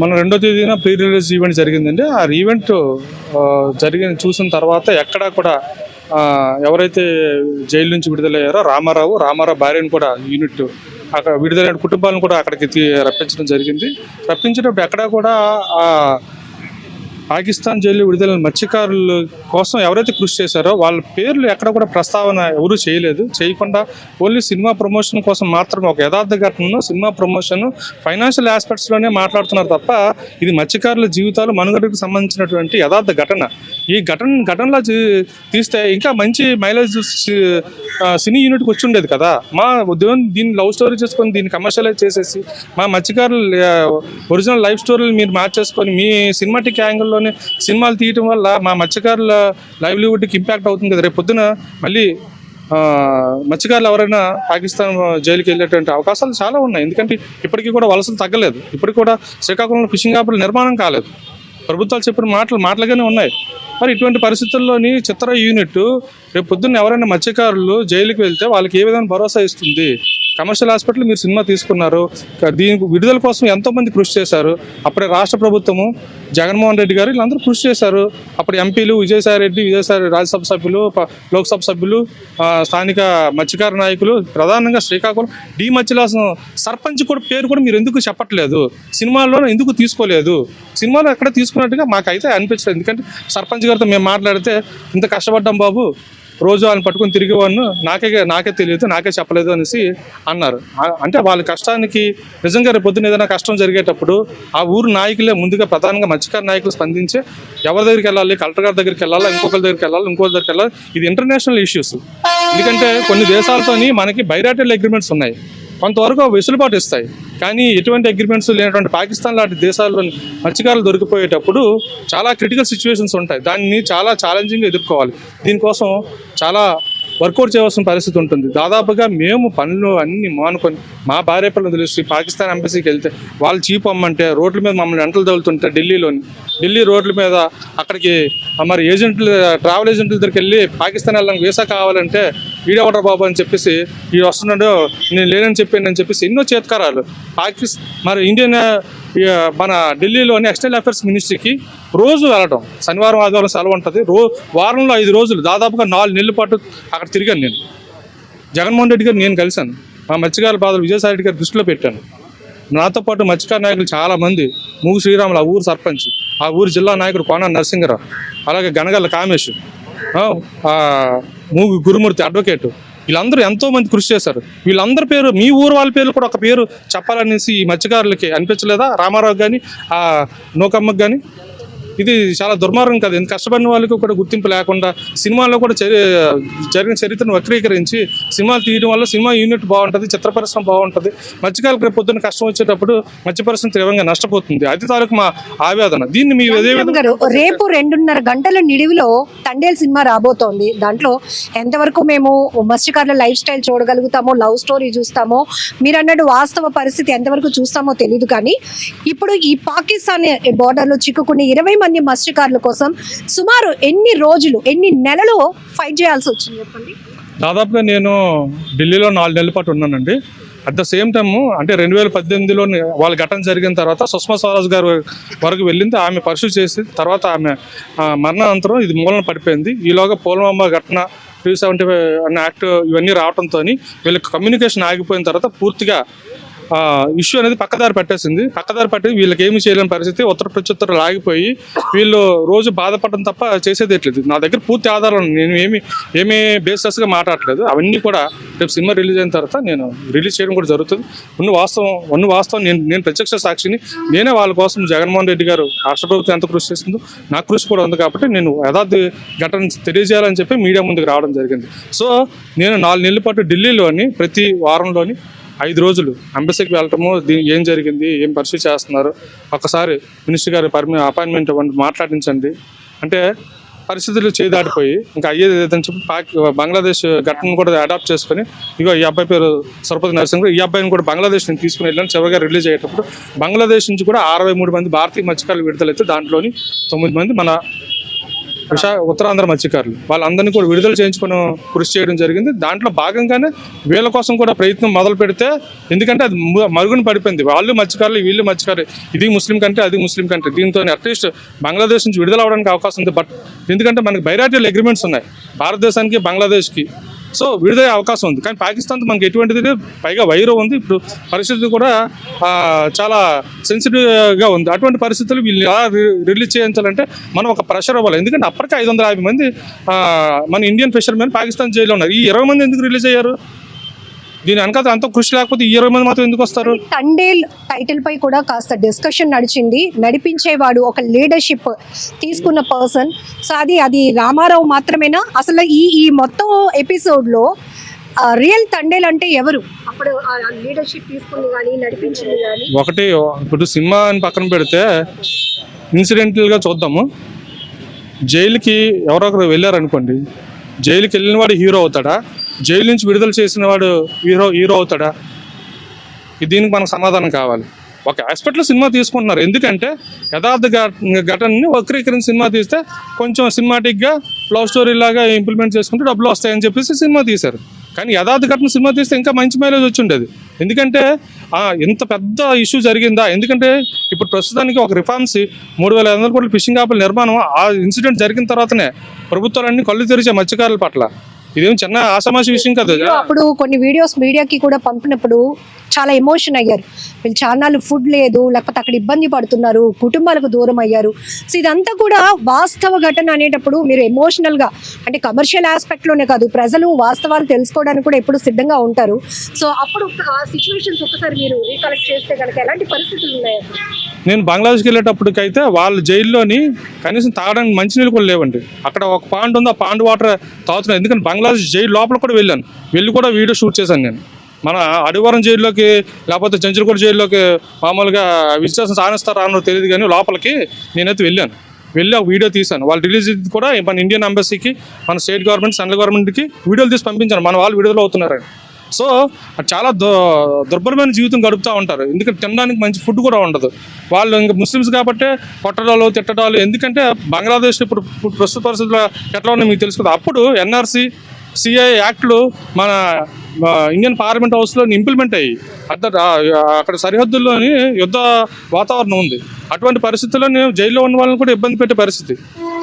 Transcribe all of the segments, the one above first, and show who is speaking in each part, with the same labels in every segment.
Speaker 1: మన రెండో తేదీన ప్రీ రిలీజ్ ఈవెంట్ జరిగిందండి. ఆ ఈవెంట్ జరిగిన చూసిన తర్వాత ఎక్కడా కూడా ఎవరైతే జైలు నుంచి విడుదలయ్యారో రామారావు రామారావు భార్యను కూడా యూనిట్ అక్కడ విడుదలైన కుటుంబాలను కూడా అక్కడికి రప్పించడం జరిగింది. రప్పించినప్పుడు ఎక్కడా కూడా పాకిస్తాన్ జైలు విడుదలైన మత్స్యకారుల కోసం ఎవరైతే కృషి చేశారో వాళ్ళ పేర్లు ఎక్కడ కూడా ప్రస్తావన ఎవరూ చేయలేదు. చేయకుండా ఓన్లీ సినిమా ప్రమోషన్ కోసం మాత్రం ఒక యథార్థ ఘటనను సినిమా ప్రమోషన్ ఫైనాన్షియల్ ఆస్పెక్ట్స్లోనే మాట్లాడుతున్నారు తప్ప ఇది మత్స్యకారుల జీవితాలు మనుగడకు సంబంధించినటువంటి యథార్థ ఘటన. ఈ ఘటన ఘటనలో తీస్తే ఇంకా మంచి మైలేజ్ సినీ యూనిట్కి వచ్చి ఉండేది కదా. మా ఉద్యోగం దీన్ని లవ్ స్టోరీ చేసుకొని దీన్ని కమర్షియలైజ్ చేసేసి మా మత్స్యకారులు ఒరిజినల్ లైఫ్ స్టోరీలు మీరు మార్చేసుకొని మీ సినిమాటిక్ తీసుకొని సినిమాలు తీయటం వల్ల మా మత్స్యకారుల లైవ్లీవుడ్కి ఇంపాక్ట్ అవుతుంది కదా. రేపు పొద్దున మళ్ళీ మత్స్యకారులు ఎవరైనా పాకిస్తాన్ జైలుకి వెళ్ళేటువంటి అవకాశాలు చాలా ఉన్నాయి. ఎందుకంటే ఇప్పటికీ కూడా వలసలు తగ్గలేదు. ఇప్పటికి కూడా శ్రీకాకుళంలో ఫిషింగ్ యాప్లు నిర్మాణం కాలేదు. ప్రభుత్వాలు చెప్పిన మాటలు మాటలుగానే ఉన్నాయి. మరి ఇటువంటి పరిస్థితుల్లోని చిత్ర యూనిట్ రేపు పొద్దున్న ఎవరైనా మత్స్యకారులు జైలుకి వెళ్తే వాళ్ళకి ఏ విధంగా భరోసా ఇస్తుంది? కమర్షియల్ హాస్పిటల్ మీరు సినిమా తీసుకున్నారు. దీనికి విడుదల కోసం ఎంతో మంది కృషి చేశారు. అప్పుడే రాష్ట్ర ప్రభుత్వము జగన్మోహన్ రెడ్డి గారు వీళ్ళందరూ కృషి చేశారు. అప్పుడు ఎంపీలు విజయసాయి రెడ్డి విజయసాయి రాజ్యసభ సభ్యులు లోక్సభ సభ్యులు స్థానిక మత్స్యకార నాయకులు ప్రధానంగా శ్రీకాకుళం డి మత్స్యలాసం సర్పంచ్ కూడా పేరు కూడా మీరు ఎందుకు చెప్పట్లేదు? సినిమాల్లో ఎందుకు తీసుకోలేదు? సినిమాలో ఎక్కడ తీసుకున్నట్టుగా మాకైతే అనిపించలేదు. ఎందుకంటే సర్పంచ్ గారితో మేము మాట్లాడితే ఇంత కష్టపడ్డాం బాబు. రోజు వాళ్ళని పట్టుకుని తిరిగేవాడు నాకే నాకే తెలియదు నాకే చెప్పలేదు అనేసి అన్నారు. అంటే వాళ్ళ కష్టానికి నిజంగా రేపు పొద్దున ఏదైనా కష్టం జరిగేటప్పుడు ఆ ఊరు నాయకులే ముందుగా ప్రధానంగా మత్స్యకార నాయకులు స్పందించి ఎవరి దగ్గరికి వెళ్ళాలి కలెక్టర్ గారి దగ్గరికి వెళ్ళాలి ఇంకొకరి దగ్గరికి వెళ్ళాలి ఇంకొకరి దగ్గరికి వెళ్ళాలి ఇది ఇంటర్నేషనల్ ఇష్యూస్ ఎందుకంటే కొన్ని దేశాలతోని మనకి బైరాటల్ అగ్రిమెంట్స్ ఉన్నాయి. కొంతవరకు వెసులుబాటు ఇస్తాయి. కానీ ఎటువంటి అగ్రిమెంట్స్ లేనటువంటి పాకిస్తాన్ లాంటి దేశాల్లో మత్స్యకారులు దొరికిపోయేటప్పుడు చాలా క్రిటికల్ సిచ్యువేషన్స్ ఉంటాయి. దాన్ని చాలా ఛాలెంజింగ్గా ఎదుర్కోవాలి. దీనికోసం చాలా వర్కౌట్ చేయవలసిన పరిస్థితి ఉంటుంది. దాదాపుగా మేము పనులు అన్నీ మానుకొని మా భార్య పిల్లలు తెలిసి పాకిస్తాన్ ఎంబసీకి వెళ్తే వాళ్ళు చీప్ అమ్మంటే రోడ్ల మీద మమ్మల్ని ఎంటలు తగులుతుంటే ఢిల్లీలోని. ఢిల్లీ రోడ్ల మీద అక్కడికి మరి ఏజెంట్లు ట్రావెల్ ఏజెంట్ల దగ్గరికి వెళ్ళి పాకిస్తాన్ వెళ్ళడానికి వీసా కావాలంటే వీడవడరా బాబు అని చెప్పేసి ఈ వస్తున్నాడు నేను లేనని చెప్పాను అని చెప్పేసి ఎన్నో చేతకారాలు. పాకిస్ మరి ఇండియన్ మన ఢిల్లీలోని ఎక్స్టర్నల్ అఫేర్స్ మినిస్ట్రీకి రోజు వెళ్ళడం శనివారం ఆదివారం సెలవు ఉంటుంది. రో వారంలో ఐదు రోజులు దాదాపుగా నాలుగు నెలల పాటు అక్కడ తిరిగాను నేను. జగన్మోహన్ రెడ్డి గారు నేను కలిశాను. మా మత్స్యకారుల బాధలు విజయసాయి రెడ్డి గారి దృష్టిలో పెట్టాను. నాతో పాటు మత్స్యకార నాయకులు చాలామంది మూగు శ్రీరాములు ఆ ఊరు సర్పంచ్ ఆ ఊరు జిల్లా నాయకుడు కోన నరసింహరావు అలాగే గనగల్ల కామేష్ మూగు గురుమూర్తి అడ్వకేట్ వీళ్ళందరూ ఎంతో మంది కృషి చేశారు. వీళ్ళందరి పేరు మీ ఊరు వాళ్ళ పేర్లు కూడా ఒక పేరు చెప్పాలనేసి ఈ మత్స్యకారులకి అనిపించలేదా? రామారావు కానీ ఆ నూకమ్మకి కానీ ఇది చాలా దుర్మార్గం కదా. ఇంత కష్టపడిన వాళ్ళకి కూడా గుర్తింపు లేకుండా సినిమాల్లో కూడా జరిగిన చరిత్రను వక్రీకరించి సినిమాలు తీయడం వల్ల సినిమా యూనిట్ బాగుంటుంది చిత్ర పరిశ్రమ బాగుంటుంది. మధ్యకాలకు రేపు పొద్దున్న కష్టం వచ్చేటప్పుడు మధ్య పరిశ్రమ తీవ్రంగా నష్టపోతుంది. అది తాలూకు మా ఆవేదన. దీన్ని మీ
Speaker 2: రేపు రెండున్నర గంటల నిడివిలో తండేల్ సినిమా రాబోతోంది. దాంట్లో ఎంతవరకు మేము మత్స్యకారుల లైఫ్ స్టైల్ చూడగలుగుతామో లవ్ స్టోరీ చూస్తామో మీరు అన్నట్టు వాస్తవ పరిస్థితి ఎంతవరకు చూస్తామో తెలియదు కానీ ఇప్పుడు ఈ పాకిస్తాన్ బోర్డర్లో చిక్కుకున్న ఇరవై మంది మత్స్యకారుల కోసం సుమారు ఎన్ని రోజులు ఎన్ని నెలలు ఫైట్ చేయాల్సి వచ్చింది చెప్పండి?
Speaker 1: దాదాపుగా నేను ఢిల్లీలో నాలుగు నెలల పాటు ఉన్నానండి. అట్ ద సేమ్ టైమ్ అంటే రెండు వేల పద్దెనిమిదిలో వాళ్ళ ఘటన జరిగిన తర్వాత సుష్మా స్వరాజ్ గారు వరకు వెళ్ళింది ఆమె పరిశీలి చేసి తర్వాత ఆమె మరణానంతరం ఇది మూలన పడిపోయింది. ఈలోగా పోలమాంబ ఘటన త్రీ సెవెంటీ ఫైవ్ అనే యాక్ట్ ఇవన్నీ రావడంతో వీళ్ళకి కమ్యూనికేషన్ ఆగిపోయిన తర్వాత పూర్తిగా ఇష్యూ అనేది పక్కదారి పట్టేసింది. పక్కదారి పట్టి వీళ్ళకి ఏమి చేయలేని పరిస్థితి ఉత్తర ప్రత్యుత్తరాలు ఆగిపోయి వీళ్ళు రోజు బాధపడడం తప్ప చేసేది ఎట్లేదు. నా దగ్గర పూర్తి ఆధారాలు నేను ఏమి ఏమీ బేసెస్గా మాట్లాడట్లేదు. అవన్నీ కూడా రేపు సినిమా రిలీజ్ అయిన తర్వాత నేను రిలీజ్ చేయడం కూడా జరుగుతుంది. ఉన్న వాస్తవం ఉన్న వాస్తవం నేను నేను ప్రత్యక్ష సాక్షిని. నేనే వాళ్ళ కోసం జగన్మోహన్ రెడ్డి గారు రాష్ట్ర ప్రభుత్వం ఎంత కృషి చేసిందో నా కృషి కూడా ఉంది కాబట్టి నేను యథార్థ ఘటన తెలియజేయాలని చెప్పి మీడియా ముందుకు రావడం జరిగింది. సో నేను నాలుగు నెలల పాటు ఢిల్లీలోని ప్రతి వారంలోని ఐదు రోజులు ఎంబసీకి వెళ్ళటము దీని ఏం జరిగింది ఏం పరిస్థితి చేస్తున్నారు? ఒక్కసారి మినిస్టర్ గారి పర్మి అపాయింట్మెంట్ ఇవ్వండి మాట్లాడించండి. అంటే పరిస్థితులు చేదాటిపోయి ఇంకా అయ్యేది లేదని చెప్పి పాక్ బంగ్లాదేశ్ ఘటనను కూడా అడాప్ట్ చేసుకొని ఇగో ఈ అబ్బాయి పేరు సరపతి నరసింహ ఈ అబ్బాయిని కూడా బంగ్లాదేశ్ నుంచి తీసుకుని వెళ్ళాను చివరిగా రిలీజ్ అయ్యేటప్పుడు బంగ్లాదేశ్ నుంచి కూడా అరవై మూడు మంది భారతీయ మత్స్యకారులు విడుదలైతే దాంట్లోని తొమ్మిది మంది మన విశా ఉత్తరాంధ్ర మత్స్యకారులు. వాళ్ళందరినీ కూడా విడుదల చేయించుకుని కృషి చేయడం జరిగింది. దాంట్లో భాగంగానే వీళ్ళ కోసం కూడా ప్రయత్నం మొదలు పెడితే ఎందుకంటే అది మరుగున పడిపోయింది. వాళ్ళు మత్స్యకారులు వీళ్ళు మత్స్యకారులు ఇది ముస్లిం కంట్రీ అది ముస్లిం కంట్రీ దీంతో అట్లీస్ట్ బంగ్లాదేశ్ నుంచి విడుదల అవడానికి అవకాశం ఉంది. బట్ ఎందుకంటే మనకి బైరాటియల్ అగ్రిమెంట్స్ ఉన్నాయి. భారతదేశానికి బంగ్లాదేశ్కి సో విడుదల అవకాశం ఉంది. కానీ పాకిస్తాన్తో మనకి ఎటువంటిది పైగా వైరం ఉంది. ఇప్పుడు పరిస్థితి కూడా చాలా సెన్సిటివ్గా ఉంది. అటువంటి పరిస్థితులు వీళ్ళు ఎలా రిలీజ్ చేయించాలంటే మనం ఒక ప్రెషర్ ఇవ్వాలి ఎందుకంటే అప్పటికే ఐదు వందల యాభై మంది మన ఇండియన్ ఫిషర్మెన్ పాకిస్తాన్ జైల్లో ఉన్నారు. ఈ ఇరవై మంది ఎందుకు రిలీజ్ అయ్యారు? దీని వెనకాల అంత కృషి లేకపోతే ఈ ఇరవై మంది మాత్రం ఎందుకు వస్తారు?
Speaker 2: తండేల్ టైటిల్ పై కూడా కాస్త డిస్కషన్ నడిచింది. నడిపించేవాడు ఒక లీడర్షిప్ తీసుకున్న పర్సన్ సో అది అది రామారావు మాత్రమేనా? అసలు ఈ ఈ మొత్తం ఎపిసోడ్లో రియల్ తండేల్ అంటే ఎవరు? అప్పుడు లీడర్షిప్ తీసుకుంది కానీ నడిపించింది కానీ.
Speaker 1: ఒకటి ఇప్పుడు సినిమా అని పక్కన పెడితే ఇన్సిడెంటల్గా చూద్దాము. జైలుకి ఎవరొకరు వెళ్ళారనుకోండి. జైలుకి వెళ్ళిన వాడు హీరో అవుతాడా? జైలు నుంచి విడుదల చేసిన వాడు హీరో హీరో అవుతాడా? దీనికి మనకు సమాధానం కావాలి. ఒక ఆస్పెక్ట్లో సినిమా తీసుకుంటున్నారు. ఎందుకంటే యథార్థ ఘటనని వక్రీకరించి సినిమా తీస్తే కొంచెం సినిమాటిక్గా లవ్ స్టోరీ లాగా ఇంప్లిమెంట్ చేసుకుంటే డబ్బులు వస్తాయని చెప్పేసి సినిమా తీశారు. కానీ యథార్థ ఘటన సినిమా తీస్తే ఇంకా మంచి మైలేజ్ వచ్చి ఉండేది. ఎందుకంటే ఇంత పెద్ద ఇష్యూ జరిగిందా? ఎందుకంటే ఇప్పుడు ప్రస్తుతానికి ఒక రిఫార్మ్స్ మూడు వేల ఐదు వందల కోట్ల ఫిషింగ్ ఆపుల నిర్మాణం ఆ ఇన్సిడెంట్ జరిగిన తర్వాతనే ప్రభుత్వాలన్నీ కళ్ళు తెరిచే మత్స్యకారుల పట్ల. ఇదేం చిన్న ఆసమాసి విషయం కదా.
Speaker 2: అప్పుడు కొన్ని వీడియోస్ మీడియాకి కూడా పంపినప్పుడు చాలా ఎమోషన్ అయ్యారు. వీళ్ళు చాలా ఫుడ్ లేదు లేకపోతే అక్కడ ఇబ్బంది పడుతున్నారు కుటుంబాలకు దూరం అయ్యారు. సో ఇదంతా కూడా వాస్తవ ఘటన అనేటప్పుడు మీరు ఎమోషనల్గా అంటే కమర్షియల్ ఆస్పెక్ట్లోనే కాదు ప్రజలు వాస్తవాలు తెలుసుకోవడానికి కూడా ఎప్పుడు సిద్ధంగా ఉంటారు. సో అప్పుడు ఆ సిచ్యువేషన్స్ ఒకసారి మీరు రీకలెక్ట్ చేస్తే కనుక ఎలాంటి పరిస్థితులు ఉన్నాయి?
Speaker 1: నేను బంగ్లాదేశ్కి వెళ్ళేటప్పటికైతే వాళ్ళ జైల్లోని కనీసం తాగడానికి మంచినీళ్ళు కూడా లేవండి. అక్కడ ఒక పాండ్ ఉంది ఆ పాండ్ వాటర్ తాగుతున్నాను ఎందుకంటే బంగ్లాదేశ్ జైలు లోపల కూడా వెళ్ళాను. వెళ్ళి కూడా వీడియో షూట్ చేశాను నేను. మన అడివరం జైల్లోకి లేకపోతే జంజలగూడ జైల్లోకి మామూలుగా విజిటేషన్ ఆనిస్తారా అన్నో తెలియదు కానీ లోపలికి నేనైతే వెళ్ళాను. వెళ్ళి ఒక వీడియో తీశాను. వాళ్ళు రిలీజ్ కూడా మన ఇండియన్ ఎంబసీకి మన స్టేట్ గవర్నమెంట్ సెంట్రల్ గవర్నమెంట్కి వీడియోలు తీసి పంపించాను. మన వాళ్ళు విడుదల అవుతున్నారని. సో చాలా దు దుర్భరమైన జీవితం గడుపుతూ ఉంటారు. ఎందుకంటే తినడానికి మంచి ఫుడ్ కూడా ఉండదు. వాళ్ళు ఇంకా ముస్లిమ్స్ కాబట్టి కొట్టడాలు తిట్టడాలు ఎందుకంటే బంగ్లాదేశ్ ఇప్పుడు ప్రస్తుత పరిస్థితుల్లో ఎట్లా ఉన్నాయో మీకు తెలుసుకుంది అప్పుడు ఎన్ఆర్సీ సిఐ యాక్ట్లు మన ఇండియన్ పార్లమెంట్ హౌస్లో ఇంప్లిమెంట్ అయ్యి అద్ద అక్కడ సరిహద్దుల్లోని యుద్ధ వాతావరణం ఉంది. అటువంటి పరిస్థితుల్లో నేను జైల్లో ఉన్న వాళ్ళని కూడా ఇబ్బంది పెట్టే పరిస్థితి.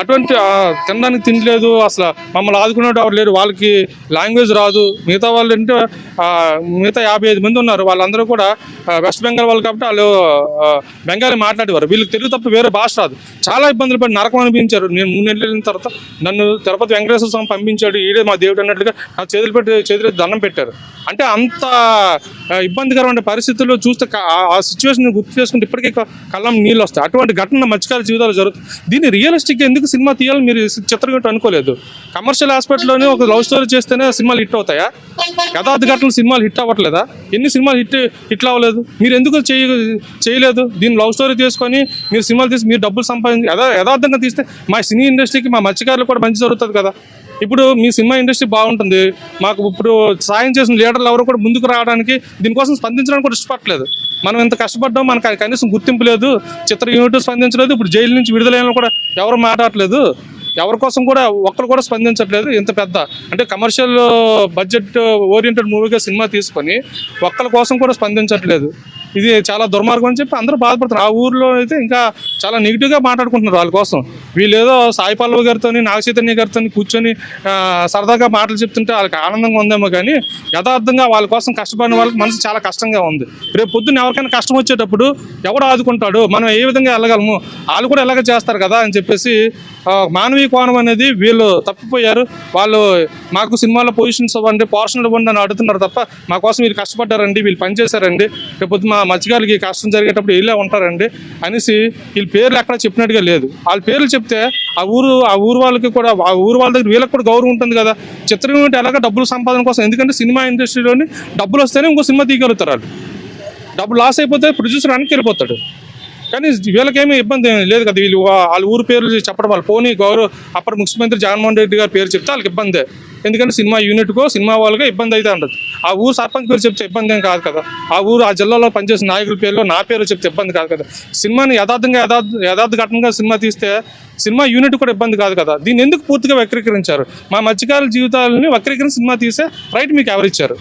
Speaker 1: అటువంటి తినడానికి తినలేదు అసలు మమ్మల్ని ఆదుకునేవాడు ఎవరు లేరు వాళ్ళకి లాంగ్వేజ్ రాదు. మిగతా వాళ్ళు అంటే మిగతా యాభై ఐదు మంది ఉన్నారు. వాళ్ళందరూ కూడా వెస్ట్ బెంగాల్ వాళ్ళు కాబట్టి వాళ్ళు బెంగాలీ మాట్లాడేవారు. వీళ్ళకి తెలుగు తప్ప వేరే భాష రాదు. చాలా ఇబ్బందులు పడి నరకం అనిపించారు. నేను మూడు నెలలు తర్వాత నన్ను తిరుపతి వెంకటేశ్వర స్వామి పంపించాడు. ఈడే మా దేవుడు అన్నట్లుగా ఆ చేతులు పెట్టి చేతులు దండం పెట్టారు. అంటే అంత ఇబ్బందికరమైన పరిస్థితుల్లో చూస్తే ఆ- సిచ్యువేషన్ గుర్తు చేసుకుంటే ఇప్పటికీ కళ్ళం నీళ్ళు వస్తాయి. అటువంటి ఘటన మత్స్యకార జీవితాలు జరుగుతుంది దీన్ని రియలిస్టిక్గా ఎందుకు సినిమా తీయాలని మీరు చిత్రగట్టు అనుకోలేదు. కమర్షియల్ హాస్పిటల్లోనే ఒక లవ్ స్టోరీ చేస్తేనే సినిమాలు హిట్ అవుతాయా? యథార్థ ఘటనలు సినిమాలు హిట్ అవ్వట్లేదా? ఎన్ని సినిమాలు హిట్ హిట్ అవ్వలేదు? మీరు ఎందుకు చేయ చేయలేదు? దీన్ని లవ్ స్టోరీ తీసుకొని మీరు సినిమాలు తీసి మీరు డబ్బులు సంపాదించి యథా యథార్థంగా తీస్తే మా సినీ ఇండస్ట్రీకి మా మత్స్యకారులు కూడా మంచి జరుగుతుంది కదా. ఇప్పుడు మీ సినిమా ఇండస్ట్రీ బాగుంటుంది. మాకు ఇప్పుడు సాయం చేసిన లీడర్లు ఎవరు కూడా ముందుకు రావడానికి దీనికోసం స్పందించడానికి కూడా ఇష్టపడలేదు మనం ఇంత కష్టపడ్డాం మనకు కనీసం గుర్తింపు లేదు. చిత్ర యూనిట్ స్పందించలేదు. ఇప్పుడు జైలు నుంచి విడుదలైన కూడా ఎవరు మాట్లాడట్లేదు. ఎవరి కోసం కూడా ఒక్కరు కూడా స్పందించట్లేదు. ఇంత పెద్ద అంటే కమర్షియల్ బడ్జెట్ ఓరియంటెడ్ మూవీగా సినిమా తీసుకొని ఒక్కరి కోసం కూడా స్పందించట్లేదు. ఇది చాలా దుర్మార్గం అని చెప్పి అందరూ బాధపడుతున్నారు. ఆ ఊర్లో అయితే ఇంకా చాలా నెగిటివ్గా మాట్లాడుకుంటున్నారు వాళ్ళ కోసం. వీళ్ళు ఏదో సాయి పల్లవి గారితో నాగచైతన్య గారితో కూర్చొని సరదాగా మాటలు చెప్తుంటే వాళ్ళకి ఆనందంగా ఉందేమో కానీ యథార్థంగా వాళ్ళ కోసం కష్టపడిన వాళ్ళకి మనసు చాలా కష్టంగా ఉంది. రేపు పొద్దున్న ఎవరికైనా కష్టం వచ్చేటప్పుడు ఎవడు ఆదుకుంటాడు? మనం ఏ విధంగా వెళ్ళగలము? వాళ్ళు కూడా ఎలాగ చేస్తారు కదా అని చెప్పేసి మానవీయ కోణం అనేది వీళ్ళు తప్పిపోయారు. వాళ్ళు మాకు సినిమాలో పొజిషన్స్ ఇవ్వండి పోర్షన్ ఇవ్వండి అని అడుగుతున్నారు తప్ప మా కోసం వీళ్ళు కష్టపడ్డారండి వీళ్ళు పనిచేశారండి. రేపు మా మత్స్యకారులకి కష్టం జరిగేటప్పుడు వీళ్ళే ఉంటారండి అనేసి వీళ్ళ పేర్లు ఎక్కడ చెప్పినట్టుగా లేదు. వాళ్ళ పేర్లు చెప్తే ఆ ఊరు ఆ ఊరు వాళ్ళకి కూడా ఆ ఊరు వాళ్ళ దగ్గర వీళ్ళకి కూడా గౌరవం ఉంటుంది కదా. చిత్రం యూనిట్ ఎలాగ డబ్బులు సంపాదన కోసం? ఎందుకంటే సినిమా ఇండస్ట్రీలోని డబ్బులు వస్తేనే ఇంకో సినిమా తీయగలుగుతారు వాళ్ళు. డబ్బు లాస్ అయిపోతే ప్రొడ్యూసర్ వెనక్కి వెళ్ళిపోతాడు కానీ వీళ్ళకేమీ ఇబ్బంది లేదు కదా. వీళ్ళు వాళ్ళ ఊరు పేర్లు చెప్పడం వాళ్ళు పోనీ గౌరవ అప్పటి ముఖ్యమంత్రి జగన్మోహన్ రెడ్డి గారి పేరు చెప్తే వాళ్ళకి ఇబ్బందే. ఎందుకంటే సినిమా యూనిట్కో సినిమా వాళ్ళకో ఇబ్బంది అయితే ఉండదు ఆ ఊరు సర్పంచ్ పేరు చెప్తే ఇబ్బంది ఏం కాదు కదా. ఆ ఊరు ఆ జిల్లాలో పనిచేసిన నాయకుల పేరులో నా పేరు చెప్తే ఇబ్బంది కాదు కదా. సినిమాని యథార్థంగా యథార్థ యథార్థ ఘటనగా సినిమా తీస్తే సినిమా యూనిట్ కూడా ఇబ్బంది కాదు కదా. దీన్ని ఎందుకు పూర్తిగా వక్రీకరించారు? మా మధ్యకాల జీవితాలని వక్రీకరించి సినిమా తీసే రైట్ మీకు ఎవరిచ్చారు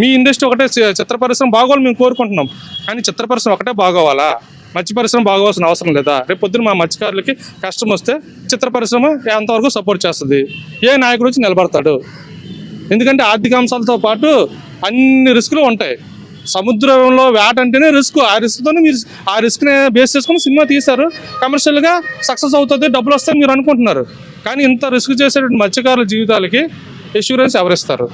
Speaker 1: మీ ఇండస్ట్రీ ఒకటే చిత్ర పరిశ్రమ బాగోవాలి మేము కోరుకుంటున్నాం. కానీ చిత్ర పరిశ్రమ ఒకటే బాగోవాలా? మత్స్య పరిశ్రమ బాగోవాల్సిన అవసరం లేదా? రేపు పొద్దున మా మత్స్యకారులకి కష్టం వస్తే చిత్ర పరిశ్రమ ఎంతవరకు సపోర్ట్ చేస్తుంది? ఏ నాయకుడు వచ్చి నిలబడతాడు? ఎందుకంటే ఆర్థిక అంశాలతో పాటు అన్ని రిస్కులు ఉంటాయి. సముద్రంలో వేట అంటేనే రిస్క్. ఆ రిస్క్తోనే మీరు ఆ రిస్క్ని బేస్ చేసుకుని సినిమా తీశారు. కమర్షియల్గా సక్సెస్ అవుతుంది డబ్బులు వస్తాయని మీరు అనుకుంటున్నారు. కానీ ఇంత రిస్క్ చేసేటువంటి మత్స్యకారుల జీవితాలకి ఇన్సూరెన్స్ ఎవరిస్తారు?